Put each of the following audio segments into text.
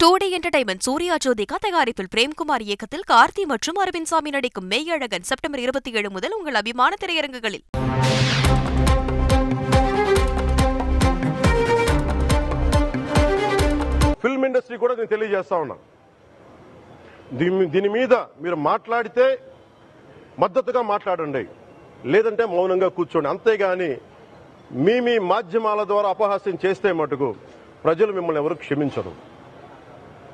டூடி entertainment Suriya Jyothika தயாரிப்பில் பிரேம்குமார் இயக்கத்தில் கார்த்தி மற்றும் அரவிந்த் சாமி நடிக்கும் மெய்யழகன் செப்டம்பர் இருபத்தி ஏழு முதல் உங்கள் அபிமான திரையரங்குகளில் ఫిల్మ్ ఇండస్ట్రీ కూడా నేను తెలియజేస్తా ఉన్నా దీని దీని మీద మీరు మాట్లాడితే మద్దతుగా మాట్లాడండి లేదంటే మౌనంగా కూర్చోండి అంతేగాని మీ మీ మాధ్యమాల ద్వారా అపహాస్యం చేస్తే మటుకు ప్రజలు మిమ్మల్ని ఎవరు క్షమించరు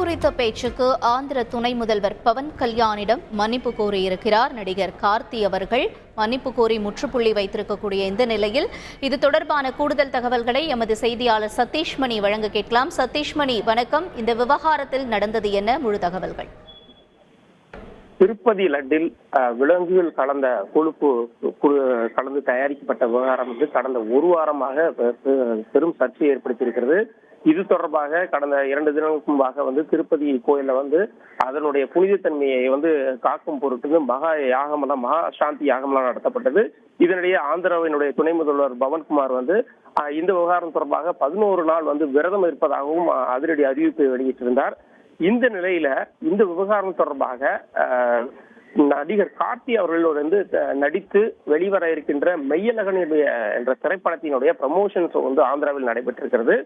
குறித்த பேச்சுக்கு ஆந்திர துணை முதல்வர் பவன் கல்யாணிடம் மன்னிப்பு கோரியிருக்கிறார் நடிகர் கார்த்தி அவர்கள். மன்னிப்பு கோரி முற்றுப்புள்ளி வைத்திருக்கக்கூடிய இந்த நிலையில் இது தொடர்பான கூடுதல் தகவல்களை எமது செய்தியாளர் சதீஷ்மணி வழங்க கேட்கலாம். சதீஷ்மணி வணக்கம். இந்த விவகாரத்தில் நடந்தது என்ன? முழு தகவல்கள். திருப்பதி லட்டில் விலங்குகள் கலந்த கொழுப்பு கு- கலந்து தயாரிக்கப்பட்ட விவகாரம் வந்து கடந்த ஒரு வாரமாக பெரும் சர்ச்சை ஏற்படுத்தியிருக்கிறது. இது தொடர்பாக கடந்த இரண்டு தினங்களுக்கு முன்பாக வந்து திருப்பதி கோயில்ல வந்து அதனுடைய புனிதத்தன்மையை வந்து காக்கும் பொருட்டு மகா யாகமெல்லாம் மகா சாந்தி யாகமெல்லாம் நடத்தப்பட்டது. இதனிடையே ஆந்திராவினுடைய துணை முதல்வர் பவன்குமார் வந்து இந்த விவகாரம் தொடர்பாக பதினோரு நாள் வந்து விரதம் இருப்பதாகவும் அதிரடி அறிவிப்பை வெளியிட்டிருந்தார். இந்த நிலையில இந்த விவகாரம் தொடர்பாக அஹ், நடிகர் கார்த்தி அவர்களோடு வந்து நடித்து வெளிவர இருக்கின்ற மெய்யழகனுடைய என்ற திரைப்படத்தினுடைய ப்ரமோஷன்ஸ் வந்து ஆந்திராவில் நடைபெற்றிருக்கிறது.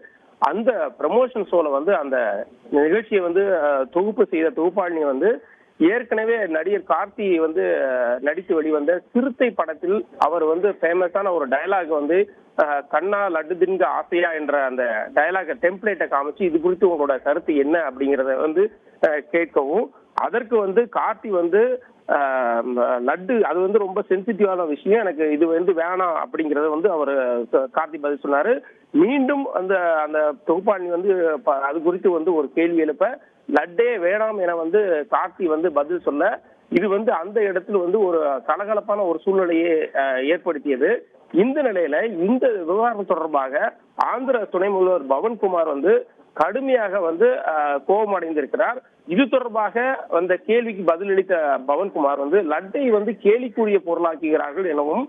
அந்த ப்ரமோஷன் ஷோல வந்து அந்த நிகழ்ச்சியை வந்து தொகுப்பு செய்த தொகுப்பாளினி வந்து ஏற்கனவே நடிகர் கார்த்தி வந்து நடித்து வெளிவந்த சிறுத்தை படத்தில் அவர் வந்து ஃபேமஸான ஒரு டயலாக் வந்து கண்ணா லட்டு தின்க ஆசையா என்ற அந்த டயலாக டெம்ப்ளேட்டை காமிச்சு இது குறித்து உங்களோட கருத்து என்ன அப்படிங்கறத வந்து கேட்கவும் அதற்கு வந்து கார்த்தி வந்து லட்டு அது வந்து ரொம்ப சென்சிட்டிவான விஷயம். எனக்கு இது வந்து வேணாம் அப்படிங்கறத வந்து அவர் கார்த்தி பதில் சொன்னாரு. மீண்டும் அந்த அந்த தொகுப்பாளி வந்து அது குறித்து வந்து ஒரு கேள்வி எழுப்ப லட்டே வேணாம் என வந்து கார்த்தி வந்து பதில் சொல்ல இது வந்து அந்த இடத்துல வந்து ஒரு கலகலப்பான ஒரு சூழ்நிலையை ஏற்படுத்தியது. இந்த நிலையில இந்த விவகாரம் தொடர்பாக ஆந்திர துணை முதல்வர் பவன்குமார் வந்து கடுமையாக வந்து கோபம் அடைந்திருக்கிறார் இது தொடர்பாக அந்த கேள்விக்கு பதிலளித்த பவன்குமார் வந்து லட்டை வந்து கேலிக்குரிய பொருளாக்குகிறார்கள் எனவும்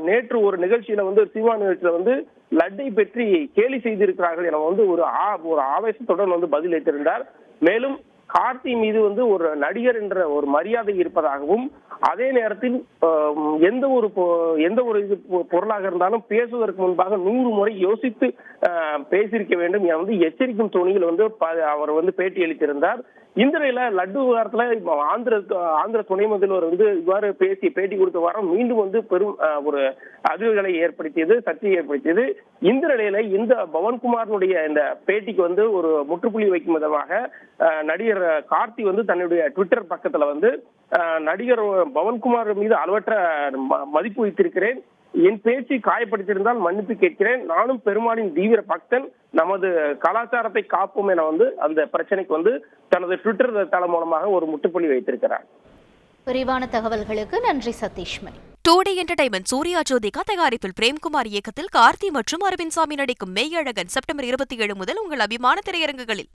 நேற்று ஒரு நிகழ்ச்சியில வந்து சினிமா நிகழ்ச்சியில வந்து லட்டை பற்றி கேலி செய்திருக்கிறார்கள் என வந்து ஒரு ஆ- ஒரு ஆவேசத்துடன் வந்து பதிலளித்திருந்தார். மேலும் கார்த்தி மீது வந்து ஒரு நடிகர் என்ற ஒரு மரியாதை இருப்பதாகவும் அதே நேரத்தில் எந்த ஒரு பொ- எந்த ஒரு இது பொருளாக இருந்தாலும் பேசுவதற்கு முன்பாக நூறு முறை யோசித்து பேசியிருக்க வேண்டும். என வந்து எச்சரிக்கும் துணியில் வந்து ப- அவர் வந்து பேட்டி அளித்திருந்தார். இந்திரையில லட்டு விவகாரத்துல ஆந்திர ஆந்திர துணை முதல்வர் வந்து இவ்வாறு பேசி பேட்டி கொடுத்த வாரம் மீண்டும் வந்து பெரும் ஒரு அதிர்வுகளை ஏற்படுத்தியது சர்ச்சையை ஏற்படுத்தியது. இந்த நிலையில இந்த பவன்குமாரனுடைய இந்த பேட்டிக்கு வந்து ஒரு முற்றுப்புள்ளி வைக்கும் விதமாக நடிகர் கார்த்தி வந்து தன்னுடைய ட்விட்டர் பக்கத்துல வந்து நடிகர் பவன்குமார் மீது அளவற்ற ம- மதிப்பு வைத்திருக்கிறேன். என் பேச்சை காயப்படுத்தியிருந்தால் மன்னிப்பு கேட்கிறேன். நானும் பெருமாளின் தீவிர பக்தன். நமது கலாச்சாரத்தை காப்போம் என வந்து அந்த பிரச்சனைக்கு வந்து தனது ட்விட்டர் தளம் மூலமாக ஒரு முற்றுப்புள்ளி வைத்திருக்கிறார். விரிவான தகவல்களுக்கு நன்றி Sathishmani. Two D entertainment Suriya Jyothika தயாரிப்பில் பிரேம்குமார் இயக்கத்தில் கார்த்தி மற்றும் அரவிந்த் சாமி நடிக்கும் மெய்யழகன் செப்டம்பர் இருபத்தி ஏழு முதல் உங்கள் அபிமான திரையரங்குகளில்.